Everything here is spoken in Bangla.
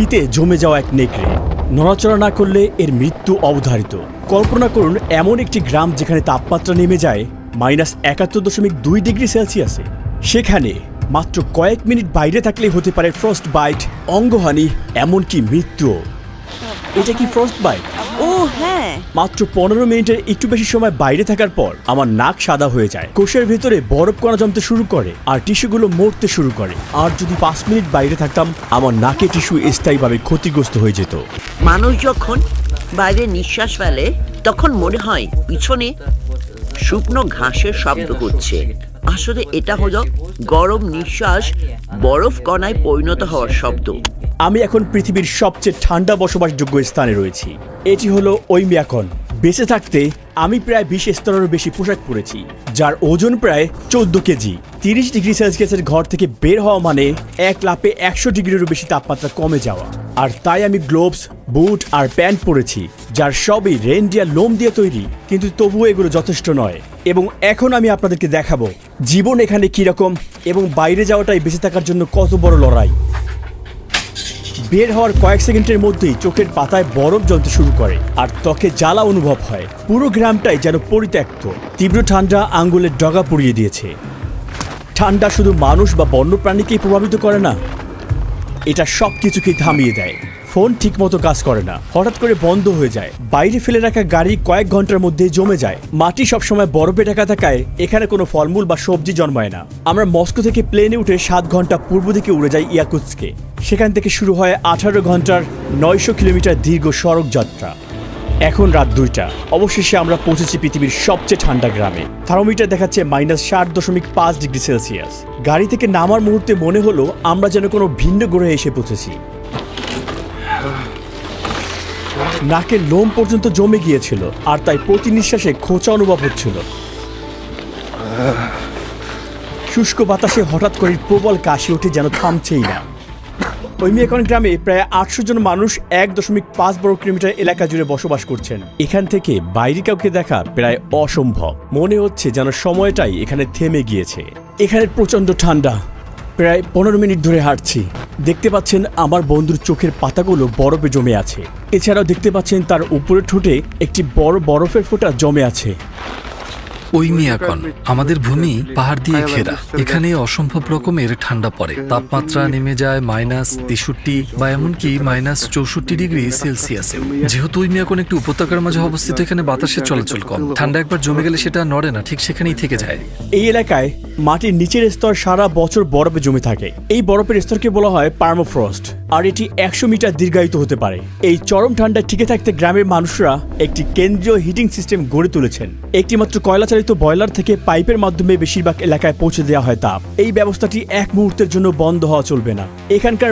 শীতে জমে যাওয়া এক নেকড়ে। নড়াচড়া না করলে এর মৃত্যু অবধারিত। কল্পনা করুন, এমন একটি গ্রাম যেখানে তাপমাত্রা নেমে যায় মাইনাস একাত্তর দশমিক দুই ডিগ্রি সেলসিয়াসে সেখানে মাত্র কয়েক মিনিট বাইরে থাকলে হতে পারে ফ্রস্ট বাইট অঙ্গহানি, এমনকি মৃত্যু এটা কি ফ্রস্ট বাইট হ্যাঁ। মাত্র পনেরো মিনিটের একটু বেশি সময় বাইরে থাকার পর আমার নাক সাদা হয়ে যায়। কোষের ভেতরে বরফ কণা জমতে শুরু করে আর টিস্যুগুলো মরতে শুরু করে। আর যদি পাঁচ মিনিট বাইরে থাকতাম আমার নাকে টিস্যু স্থায়ীভাবে ক্ষতিগ্রস্ত হয়ে যেত। মানুষ যখন বাইরে নিঃশ্বাস ফেলে তখন মনে হয় পিছনে শুকনো ঘাসের শব্দ হচ্ছে। আসলে এটা হলো গরম নিঃশ্বাস বরফ কণায় পরিণত হওয়ার শব্দ। আমি এখন পৃথিবীর সবচেয়ে ঠান্ডা বসবাসযোগ্য স্থানে রয়েছি। এটি হলো ওইমিয়াকন বেঁচে থাকতে আমি প্রায় বিশ স্তরেরও বেশি পোশাক পরেছি, যার ওজন প্রায় চোদ্দ কেজি। তিরিশ ডিগ্রি সেলসিয়াসের ঘর থেকে বের হওয়া মানে এক লাপে একশো ডিগ্রিরও বেশি তাপমাত্রা কমে যাওয়া। আর তাই আমি গ্লোভস, বুট আর প্যান্ট পরেছি, যার সবই রেনডিয়ার লোম দিয়ে তৈরি, কিন্তু তবুও এগুলো যথেষ্ট নয়। এবং এখন আমি আপনাদেরকে দেখাবো জীবন এখানে কীরকম এবং বাইরে যাওয়াটাই বেঁচে থাকার জন্য কত বড় লড়াই। বের হওয়ার কয়েক সেকেন্ডের মধ্যেই চোখের পাতায় বরফ জ্বলতে শুরু করে, আর ত্বকে জ্বালা অনুভব হয়। পুরো গ্রামটাই যেন পরিত্যক্ত। তীব্র ঠান্ডা আঙ্গুলের ডগা পুড়িয়ে দিয়েছে। ঠান্ডা শুধু মানুষ বা বন্যপ্রাণীকেই প্রভাবিত করে না, এটা সব কিছুকেই থামিয়ে দেয়। ফোন ঠিকমতো কাজ করে না। হঠাৎ করে বন্ধ হয়ে যায়। বাইরে ফেলে রাখা গাড়ি কয়েক ঘণ্টার মধ্যে জমে যায়। মাটি সবসময় বরফে ঢাকা থাকায় এখানে কোনো ফলমূল বা সবজি জন্মায় না। আমরা মস্কো থেকে প্লেনে উঠে সাত ঘণ্টা পূর্ব দিকে উড়ে যাই ইয়াকুৎসকে সেখান থেকে শুরু হয় আঠারো ঘণ্টার নয়শো কিলোমিটার দীর্ঘ সড়ক যাত্রা। এখন রাত দুইটা। অবশেষে আমরা পৌঁছেছি পৃথিবীর সবচেয়ে ঠান্ডা গ্রামে। থার্মোমিটার দেখাচ্ছে মাইনাস ষাট দশমিক পাঁচ ডিগ্রি সেলসিয়াস। গাড়ি থেকে নামার মুহূর্তে মনে হলো আমরা যেন কোনো ভিন্ন গ্রহে এসে পৌঁছেছি। নাকের লোম পর্যন্ত জমে গিয়েছিল, আর তাই প্রতি নিঃশ্বাসে খোঁচা অনুভব হচ্ছিল। শুষ্ক বাতাসে হঠাৎ করে প্রবল কাশি ওঠে যেন থামছেই না। ওই মেয়েকন গ্রামে প্রায় আটশো জন মানুষ এক দশমিক পাঁচ বর্গ কিলোমিটার এলাকা জুড়ে বসবাস করছেন। এখান থেকে বাইরে কাউকে দেখা প্রায় অসম্ভব। মনে হচ্ছে যেন সময়টাই এখানে থেমে গিয়েছে। এখানে প্রচণ্ড ঠান্ডা। প্রায় পনেরো মিনিট ধরে হাঁটছি। দেখতে পাচ্ছেন আমার বন্ধুর চোখের পাতাগুলো বরফে জমে আছে। এছাড়াও দেখতে পাচ্ছেন তার উপরে ঠোঁটে একটি বড় বরফের ফোঁটা জমে আছে। ওই মিয়াকন আমাদের ভূমি পাহাড় দিয়ে ঘেরা। এখানে অসম্ভব রকমের ঠান্ডা পড়ে। তাপমাত্রা নেমে যায় মাইনাস তেষট্টি বা এমনকি মাইনাস চৌষট্টি ডিগ্রি সেলসিয়াসেও। যেহেতু ওই মিয়াকন একটি উপত্যকার মাঝে অবস্থিত, এখানে বাতাসের চলাচল কম। ঠান্ডা একবার জমে গেলে সেটা নড়ে না, ঠিক সেখানেই থেকে যায়। এই এলাকায় মাটির নিচের স্তর সারা বছর বরফে জমে থাকে। এই বরফের স্তরকে বলা হয় পার্মোফ্রস্ট, আর এটি একশো মিটার দীর্ঘায়িত হতে পারে। এই চরম ঠান্ডায় টিকে থাকতে গ্রামের মানুষরা একটি কেন্দ্রীয় হিটিং সিস্টেম গড়ে তুলেছেন। একটি মাত্র কয়লা চালিত বয়লার থেকে পাইপের মাধ্যমে বেশিরভাগ এলাকায় পৌঁছে দেওয়া হয় তাপ এই ব্যবস্থাটি এক মুহূর্তের জন্য বন্ধ হওয়া চলবে না। এখানকার